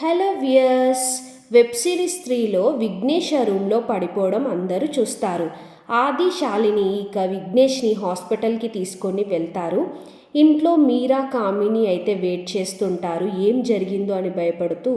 Hello viewers web series త్రీలో విఘ్నేష్ రూమ్లో పడిపోవడం అందరూ చూస్తారు. ఆది శాలిని ఇక విఘ్నేష్ని హాస్పిటల్కి తీసుకొని వెళ్తారు. ఇంట్లో మీరా కామిని అయితే వెయిట్ చేస్తుంటారు. ఏం జరిగిందో అని భయపడుతూ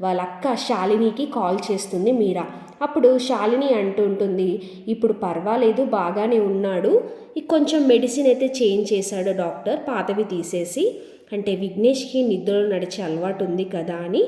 వాళ్ళ అక్క శాలినికి కాల్ చేస్తుంది మీరా. అప్పుడు శాలిని అంటుంటుంది ఇప్పుడు పర్వాలేదు బాగానే ఉన్నాడు. కొంచెం మెడిసిన్ అయితే చేంజ్ చేశాడు డాక్టర్ పాతవి తీసేసి. అంటే విఘ్నేష్కి నిద్రలో నడిచే అలవాటు ఉంది కదా అని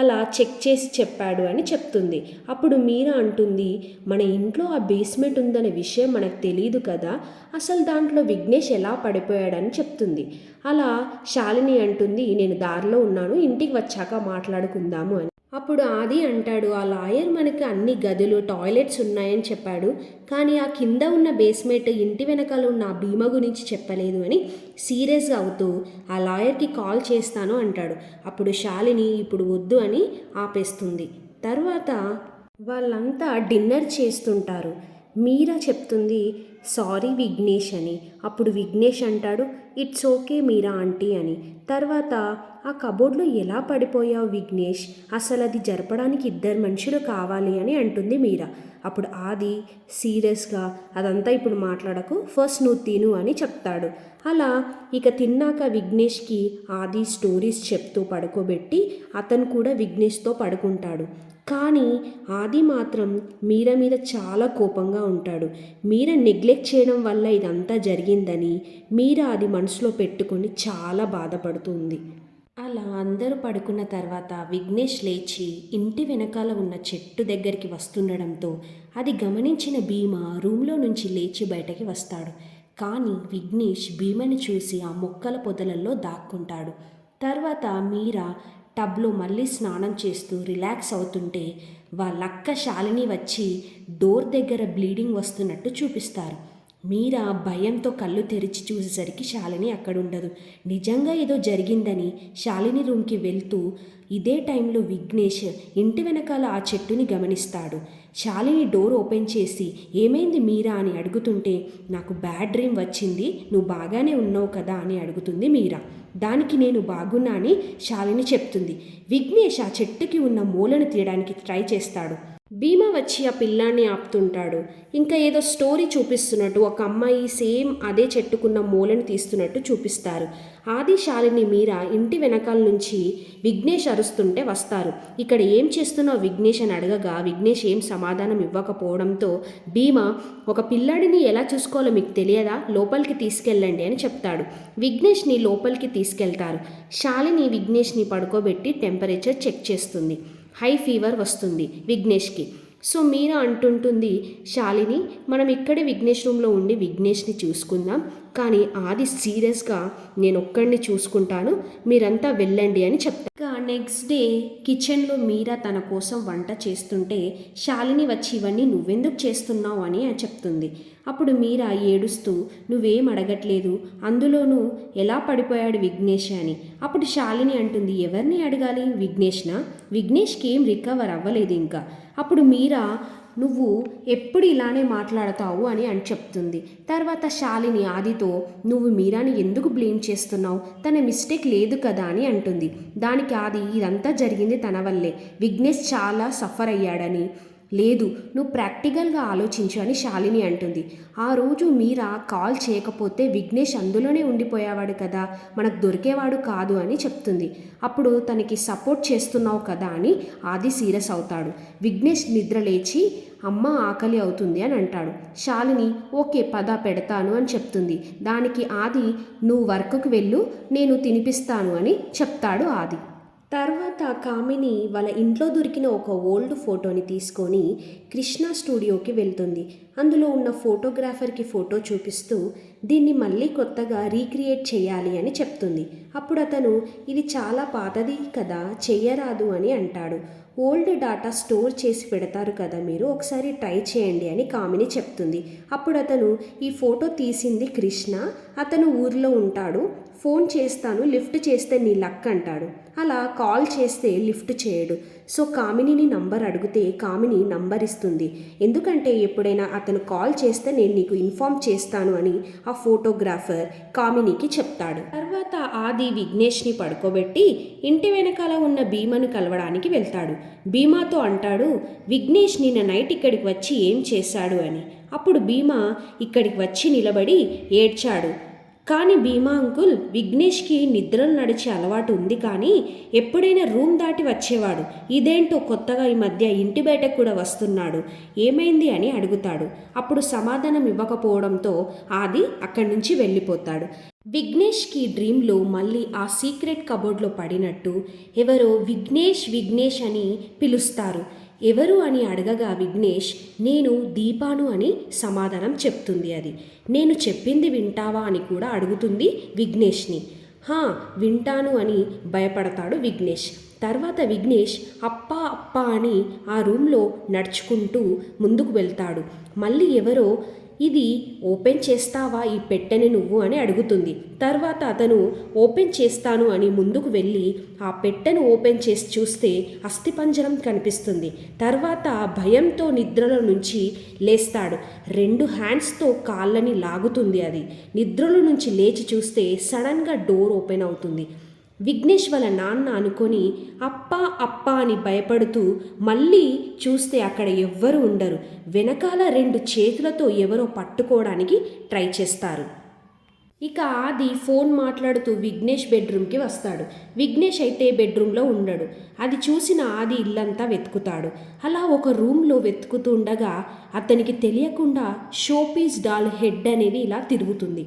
అలా చెక్ చేసి చెప్పాడు అని చెప్తుంది. అప్పుడు మీరా అంటుంది మన ఇంట్లో ఆ బేస్మెంట్ ఉందనే విషయం మనకు తెలియదు కదా అసలు దాంట్లో విఘ్నేష్ ఎలా పడిపోయాడని చెప్తుంది. అలా శాలిని అంటుంది నేను దారిలో ఉన్నాను ఇంటికి వచ్చాక మాట్లాడుకుందాము అని. అప్పుడు ఆది అంటాడు ఆ లాయర్ మనకి అన్ని గదులు టాయిలెట్స్ ఉన్నాయని చెప్పాడు. కానీ ఆ కింద ఉన్న బేస్మెంట్ ఇంటి వెనకాల ఉన్న ఆ భీమా గురించి చెప్పలేదు అని సీరియస్గా అవుతూ ఆ లాయర్కి కాల్ చేస్తాను అంటాడు. అప్పుడు శాలిని ఇప్పుడు వద్దు అని ఆపేస్తుంది. తర్వాత వాళ్ళంతా డిన్నర్ చేస్తుంటారు. మీరా చెప్తుంది సారీ విఘ్నేష్ అని. అప్పుడు విఘ్నేష్ అంటాడు ఇట్స్ ఓకే మీరా ఆంటీ అని. తర్వాత ఆ కబోర్డ్లో ఎలా పడిపోయావు విఘ్నేష్? అసలు అది జరపడానికి ఇద్దరు మనుషులు కావాలి అని అంటుంది మీరా. అప్పుడు ఆది సీరియస్గా అదంతా ఇప్పుడు మాట్లాడకు ఫస్ట్ నువ్వు తిను అని చెప్తాడు. అలా ఇక తిన్నాక విఘ్నేష్కి ఆది స్టోరీస్ చెప్తూ పడుకోబెట్టి అతను కూడా విఘ్నేష్తో పడుకుంటాడు. కానీ ఆది మాత్రం మీర మీద చాలా కోపంగా ఉంటాడు. మీర నెగ్లెక్ట్ చేయడం వల్ల ఇదంతా జరిగిందని మీర అది మనసులో పెట్టుకొని చాలా బాధపడుతుంది. అలా అందరూ పడుకున్న తర్వాత విఘ్నేష్ లేచి ఇంటి వెనకాల ఉన్న చెట్టు దగ్గరికి వస్తుండడంతో అది గమనించిన భీమ రూమ్లో నుంచి లేచి బయటకి వస్తాడు. కానీ విఘ్నేష్ భీమని చూసి ఆ మొక్కల పొదలలో దాక్కుంటాడు. తర్వాత మీరా టబ్లో మళ్ళీ స్నానం చేస్తూ రిలాక్స్ అవుతుంటే వాళ్ళక్క శాలిని వచ్చి డోర్ దగ్గర బ్లీడింగ్ వస్తున్నట్టు చూపిస్తారు. మీరా భయంతో కళ్ళు తెరిచి చూసేసరికి శాలిని అక్కడ ఉండదు నిజంగా ఏదో జరిగిందని శాలిని రూమ్కి వెళ్తూ ఇదే టైంలో విఘ్నేష్ ఇంటి వెనకాల ఆ చెట్టుని గమనిస్తాడు. శాలిని డోర్ ఓపెన్ చేసి ఏమైంది మీరా? అని అడుగుతుంటే నాకు బ్యాడ్ డ్రీమ్ వచ్చింది నువ్వు బాగానే ఉన్నావు కదా? అని అడుగుతుంది మీరా. దానికి నేను బాగున్నా అని శాలిని చెప్తుంది. విఘ్నేష్ ఆ చెట్టుకి ఉన్న మూలను తీయడానికి ట్రై చేస్తాడు. భీమా వచ్చి ఆ పిల్లాన్ని ఆపుతుంటాడు. ఇంకా ఏదో స్టోరీ చూపిస్తున్నట్టు ఒక అమ్మాయి సేమ్ అదే చెట్టుకున్న మూలను తీస్తున్నట్టు చూపిస్తారు. ఆది శాలిని మీరా ఇంటి వెనకాల నుంచి విఘ్నేష్ అరుస్తుంటే వస్తారు. ఇక్కడ ఏం చేస్తున్నావు విఘ్నేష్ అని అడగగా విఘ్నేష్ ఏం సమాధానం ఇవ్వకపోవడంతో భీమా ఒక పిల్లాడిని ఎలా చూసుకోవాలో మీకు తెలియదా? లోపలికి తీసుకెళ్ళండి అని చెప్తాడు. విఘ్నేష్ని లోపలికి తీసుకెళ్తారు. శాలిని విఘ్నేష్ని పడుకోబెట్టి టెంపరేచర్ చెక్ చేస్తుంది. హై ఫీవర్ వస్తుంది విఘ్నేష్కి. సో మీరా అంటుంటుంది శాలిని మనం ఇక్కడే విఘ్నేష్ రూమ్లో ఉండి విఘ్నేష్ని చూసుకుందాం. కానీ ఆది సీరియస్గా నేను ఒక్కడిని చూసుకుంటాను. మీరంతా వెళ్ళండి అని చెప్తా. ఇక నెక్స్ట్ డే కిచెన్లో మీరా తన కోసం వంట చేస్తుంటే శాలిని వచ్చి ఇవన్నీ నువ్వెందుకు చేస్తున్నావు అని చెప్తుంది. అప్పుడు మీరా ఏడుస్తూ నువ్వేం అడగట్లేదు? అందులోనూ ఎలా పడిపోయాడు విఘ్నేష్ అని? అప్పుడు శాలిని అంటుంది ఎవరిని అడగాలి? విఘ్నేష్నా? విఘ్నేష్కి ఏం రికవర్ అవ్వలేదు ఇంకా. అప్పుడు మీరా నువ్వు ఎప్పుడు ఇలానే మాట్లాడతావు అని అని చెప్తుంది. తర్వాత శాలిని ఆదితో నువ్వు మీరాని ఎందుకు బ్లేమ్ చేస్తున్నావు? తన మిస్టేక్ లేదు కదా అని అంటుంది. దానికి ఆది ఇదంతా జరిగింది తన వల్లే. విఘ్నేష్ చాలా సఫర్ అయ్యాడని లేదు నువ్వు ప్రాక్టికల్గా ఆలోచించు అని శాలిని అంటుంది. ఆ రోజు మీరా కాల్ చేయకపోతే విఘ్నేష్ అందులోనే ఉండిపోయేవాడు కదా మనకు దొరికేవాడు కాదు అని చెప్తుంది. అప్పుడు తనకి సపోర్ట్ చేస్తున్నావు కదా అని ఆది సీరియస్ అవుతాడు. విఘ్నేష్ నిద్ర లేచి అమ్మ ఆకలి అవుతుంది అని అంటాడు. శాలిని ఓకే పద పెడతాను అని చెప్తుంది. దానికి ఆది నువ్వు వర్క్కి వెళ్ళు నేను తినిపిస్తాను అని చెప్తాడు ఆది. తర్వాత కామిని వాళ్ళ ఇంట్లో దొరికిన ఒక ఓల్డ్ ఫోటోని తీసుకొని కృష్ణ స్టూడియోకి వెళ్తుంది. అందులో ఉన్న ఫోటోగ్రాఫర్కి ఫోటో చూపిస్తూ దీన్ని మళ్ళీ కొత్తగా రీక్రియేట్ చేయాలి అని చెప్తుంది. అప్పుడు అతను ఇది చాలా పాతది కదా చెయ్యరాదు అని అంటాడు. ఓల్డ్ డాటా స్టోర్ చేసి పెడతారు కదా మీరు ఒకసారి ట్రై చేయండి అని కామిని చెప్తుంది. అప్పుడు అతను ఈ ఫోటో తీసింది కృష్ణ అతను ఊర్లో ఉంటాడు ఫోన్ చేస్తాను లిఫ్ట్ చేస్తే నీ లక్ అంటాడు. అలా కాల్ చేస్తే లిఫ్ట్ చేయడు. సో కామినిని నంబర్ అడిగితే కామిని నంబర్ ఇస్తుంది. ఎందుకంటే ఎప్పుడైనా అతను కాల్ చేస్తే నేను నీకు ఇన్ఫామ్ చేస్తాను అని ఆ ఫోటోగ్రాఫర్ కామినికి చెప్తాడు. తర్వాత ఆది విఘ్నేష్ని పడుకోబెట్టి ఇంటి వెనకాల ఉన్న భీమను కలవడానికి వెళ్తాడు. భీమాతో అంటాడు విఘ్నేష్ నిన్న నైట్ ఇక్కడికి వచ్చి ఏం చేశాడు? అని. అప్పుడు భీమా ఇక్కడికి వచ్చి నిలబడి ఏడ్చాడు. కానీ భీమా అంకుల్ విఘ్నేష్కి నిద్రలు నడిచే అలవాటు ఉంది కానీ ఎప్పుడైనా రూమ్ దాటి వచ్చేవాడు. ఇదేంటో కొత్తగా ఈ మధ్య ఇంటి బయటకు కూడా వస్తున్నాడు. ఏమైంది అని అడుగుతాడు. అప్పుడు సమాధానం ఇవ్వకపోవడంతో ఆది అక్కడి నుంచి వెళ్ళిపోతాడు. విఘ్నేష్కి డ్రీమ్లో మళ్ళీ ఆ సీక్రెట్ కబోర్డ్లో పడినట్టు ఎవరో విఘ్నేష్ విఘ్నేష్ అని పిలుస్తారు. ఎవరు అని అడగగా విఘ్నేష్ నేను దీపాను అని సమాధానం చెప్తుంది అది. నేను చెప్పింది వింటావా అని కూడా అడుగుతుంది విఘ్నేష్ని. హా వింటాను అని భయపడతాడు విఘ్నేష్. తర్వాత విఘ్నేష్ అప్పా అప్పా అని ఆ రూమ్లో నడుచుకుంటూ ముందుకు వెళ్తాడు. మళ్ళీ ఎవరో ఇది ఓపెన్ చేస్తావా ఈ పెట్టెని నువ్వు అని అడుగుతుంది. తర్వాత అతను ఓపెన్ చేస్తాను అని ముందుకు వెళ్ళి ఆ పెట్టెను ఓపెన్ చేసి చూస్తే అస్థిపంజరం కనిపిస్తుంది. తర్వాత భయంతో నిద్రలో నుంచి లేస్తాడు. రెండు హ్యాండ్స్తో కాళ్ళని లాగుతుంది అది. నిద్రలో నుంచి లేచి చూస్తే సడన్గా డోర్ ఓపెన్ అవుతుంది. విఘ్నేష్ వాళ్ళ నాన్న అనుకొని అప్ప అప్ప అని భయపడుతూ మళ్ళీ చూస్తే అక్కడ ఎవ్వరు ఉండరు. వెనకాల రెండు చేతులతో ఎవరో పట్టుకోవడానికి ట్రై చేస్తారు. ఇక ఆది ఫోన్ మాట్లాడుతూ విఘ్నేష్ బెడ్రూమ్కి వస్తాడు. విఘ్నేష్ అయితే బెడ్రూమ్లో ఉండడు. అది చూసిన ఆది ఇల్లంతా వెతుకుతాడు. అలా ఒక రూమ్లో వెతుకుతూ ఉండగా అతనికి తెలియకుండా షోపీస్ డాల్ హెడ్ అనేది ఇలా తిరుగుతుంది.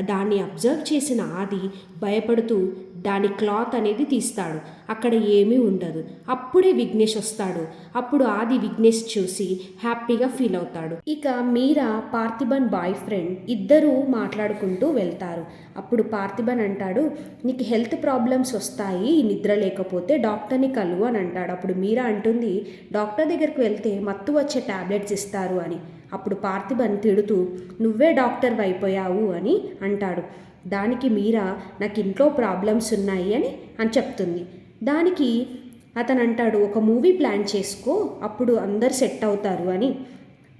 దాన్ని అబ్జర్వ్ చేసిన ఆది భయపడుతూ దాని క్లాత్ అనేది తీస్తాడు. అక్కడ ఏమీ ఉండదు. అప్పుడే విఘ్నేష్ వస్తాడు. అప్పుడు ఆది విఘ్నేష్ చూసి హ్యాపీగా ఫీల్ అవుతాడు. ఇక మీరా పార్థిబన్ బాయ్ ఫ్రెండ్ ఇద్దరూ మాట్లాడుకుంటూ వెళ్తారు. అప్పుడు పార్థిబన్ అంటాడు నీకు హెల్త్ ప్రాబ్లమ్స్ వస్తాయి నిద్ర లేకపోతే డాక్టర్ని కలువు అని అంటాడు. అప్పుడు మీరా అంటుంది డాక్టర్ దగ్గరికి వెళ్తే మత్తు వచ్చే టాబ్లెట్స్ ఇస్తారు అని. అప్పుడు పార్థిబన్ తిడుతూ నువ్వే డాక్టర్ అయిపోయావు అని అంటాడు. దానికి మీరా నాకు ఇంట్లో ప్రాబ్లమ్స్ ఉన్నాయి అని అని చెప్తుంది. దానికి అతను అంటాడు ఒక మూవీ ప్లాన్ చేసుకో అప్పుడు అందరు సెట్ అవుతారు అని.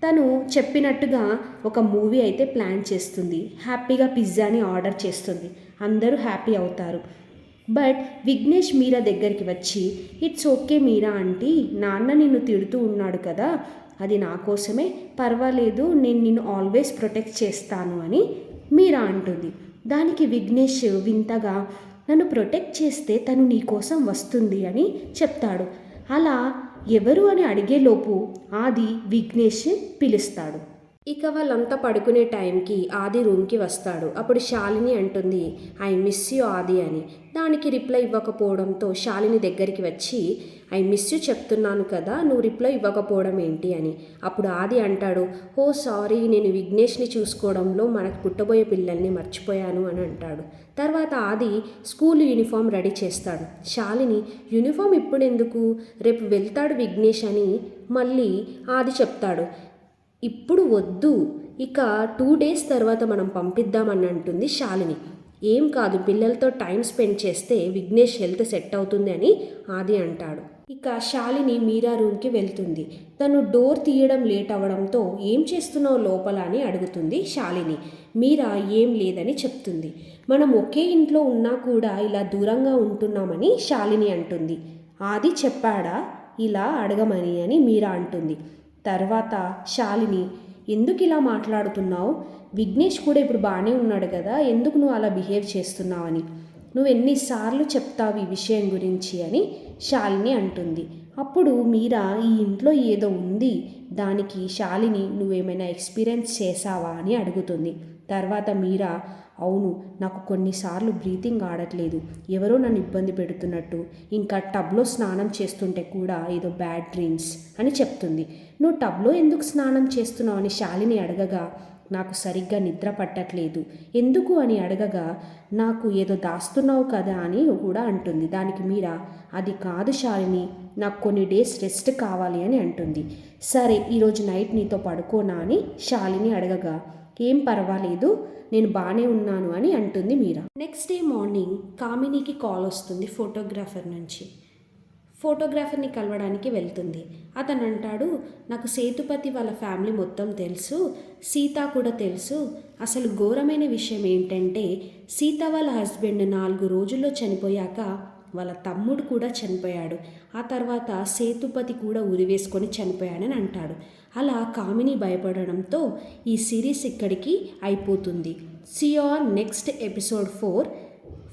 తను చెప్పినట్టుగా ఒక మూవీ అయితే ప్లాన్ చేస్తుంది. హ్యాపీగా పిజ్జాని ఆర్డర్ చేస్తుంది. అందరూ హ్యాపీ అవుతారు. బట్ విఘ్నేష్ మీరా దగ్గరికి వచ్చి ఇట్స్ ఓకే మీరా ఆంటీ నాన్న నిన్ను తిడుతూ ఉన్నాడు కదా అది నా కోసమే పర్వాలేదు నేను నిన్ను ఆల్వేస్ ప్రొటెక్ట్ చేస్తాను అని మీరా అంటుంది. దానికి విఘ్నేష్ వింతగా నన్ను ప్రొటెక్ట్ చేస్తే తను నీ కోసం వస్తుంది అని చెప్తాడు. అలా ఎవరు అని అడిగేలోపు ఆది విఘ్నేష్ పిలుస్తాడు. ఇక వాళ్ళంతా పడుకునే టైంకి ఆది రూమ్కి వస్తాడు. అప్పుడు శాలిని అంటుంది ఐ మిస్ యూ ఆది అని. దానికి రిప్లై ఇవ్వకపోవడంతో శాలిని దగ్గరికి వచ్చి ఐ మిస్ యూ చెప్తున్నాను కదా నువ్వు రిప్లై ఇవ్వకపోవడం ఏంటి అని. అప్పుడు ఆది అంటాడు ఓ సారీ నేను విఘ్నేష్ని చూసుకోవడంలో మనకు పుట్టబోయే పిల్లల్ని మర్చిపోయాను అని అంటాడు. తర్వాత ఆది స్కూల్ యూనిఫామ్ రెడీ చేస్తాడు. శాలిని యూనిఫామ్ ఇప్పుడు ఎందుకు రేపు వెళ్తాడు విఘ్నేష్ అని మళ్ళీ ఆది చెప్తాడు. ఇప్పుడు వద్దు. ఇక టూ డేస్ తర్వాత మనం పంపిద్దామని అంటుంది శాలిని. ఏం కాదు పిల్లలతో టైం స్పెండ్ చేస్తే విఘ్నేష్ హెల్త్ సెట్ అవుతుంది అని ఆది అంటాడు. ఇక శాలిని మీరా రూమ్కి వెళ్తుంది. తను డోర్ తీయడం లేట్ అవ్వడంతో ఏం చేస్తున్నావు లోపల అని అడుగుతుంది శాలిని. మీరా ఏం లేదని చెప్తుంది. మనం ఒకే ఇంట్లో ఉన్నా కూడా ఇలా దూరంగా ఉంటున్నామని శాలిని అంటుంది. ఆది చెప్పాడా? ఇలా అడగమని అని మీరా అంటుంది. తర్వాత శాలిని ఎందుకు ఇలా మాట్లాడుతున్నావు? విఘ్నేష్ కూడా ఇప్పుడు బాగానే ఉన్నాడు కదా ఎందుకు నువ్వు అలా బిహేవ్ చేస్తున్నావని? నువ్వు ఎన్నిసార్లు చెప్తావు ఈ విషయం గురించి అని శాలిని అంటుంది. అప్పుడు మీరా ఈ ఇంట్లో ఏదో ఉంది దానికి శాలిని నువ్వేమైనా ఎక్స్పీరియన్స్ చేసావా అని అడుగుతుంది. తర్వాత మీరా? అవును నాకు కొన్నిసార్లు బ్రీతింగ్ ఆడట్లేదు. ఎవరో నన్ను ఇబ్బంది పెడుతున్నట్టు. ఇంకా టబ్లో స్నానం చేస్తుంటే కూడా ఏదో బ్యాడ్ డ్రీమ్స్ అని చెప్తుంది. నువ్వు టబ్లో ఎందుకు స్నానం చేస్తున్నావు అని శాలిని అడగగా నాకు సరిగ్గా నిద్ర పట్టట్లేదు. ఎందుకు అని అడగగా నాకు ఏదో దాస్తున్నావు కదా అని కూడా అంటుంది. దానికి మీరా అది కాదు శాలిని. నాకు కొన్ని డేస్ రెస్ట్ కావాలి అని అంటుంది. సరే ఈరోజు నైట్ నీతో పడుకోనా అని శాలిని అడగగా. ఏం పర్వాలేదు నేను బాగానే ఉన్నాను అని అంటుంది మీరా. నెక్స్ట్ డే మార్నింగ్ కామినీకి కాల్ వస్తుంది ఫోటోగ్రాఫర్ నుంచి. ఫోటోగ్రాఫర్ని కలవడానికి వెళ్తుంది. అతను అంటాడు నాకు సేతుపతి వాళ్ళ ఫ్యామిలీ మొత్తం తెలుసు సీత కూడా తెలుసు. అసలు ఘోరమైన విషయం ఏంటంటే సీత వాళ్ళ హస్బెండ్ నాలుగు రోజుల్లో చనిపోయాక వాళ్ళ తమ్ముడు కూడా చనిపోయాడు. ఆ తర్వాత సేతుపతి కూడా ఉరివేసుకొని చనిపోయాడని అంటాడు. అలా కామిని భయపడడంతో ఈ సిరీస్ ఇక్కడికి అయిపోతుంది. See our next episode for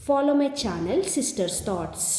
follow my channel sisters thoughts